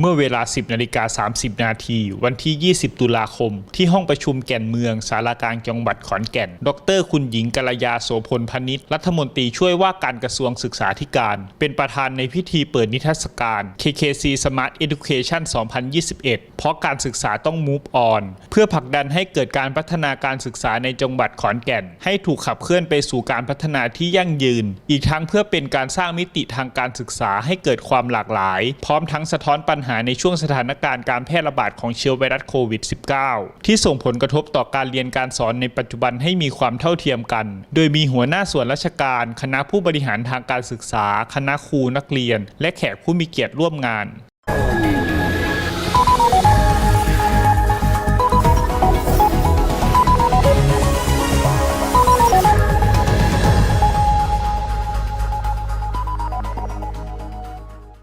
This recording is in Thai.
เมื่อเวลา 10นาฬิกา30 นาทีวันที่ 20 ตุลาคม ที่ห้องประชุมแก่นเมืองสารากลางจังหวัดขอนแก่น ดร คุณหญิงกัลยาโสพลพนิษฐ์รัฐมนตรีช่วยว่าการกระทรวงศึกษาธิการ เป็นประธานในพิธีเปิดนิทรรศการ KKC Smart Education 2021 เพราะการศึกษาต้อง move on เพื่อผลักดันให้เกิดการพัฒนาการศึกษาในจังหวัดขอนแก่น ให้ถูกขับเคลื่อนไปสู่การพัฒนาที่ยั่งยืน อีกทั้งเพื่อเป็นการสร้างมิติทางการศึกษาให้เกิดความหลากหลาย พร้อมทั้งสะท้อนปัญหาในช่วงสถานการณ์การแพร่ระบาดของเชื้อไวรัสโควิด -19 ที่ส่งผลกระทบต่อการเรียนการสอนในปัจจุบันให้มีความเท่าเทียมกัน โดยมีหัวหน้าส่วนราชการ คณะผู้บริหารทางการศึกษา คณะครูนักเรียน และแขกผู้มีเกียรติร่วมงาน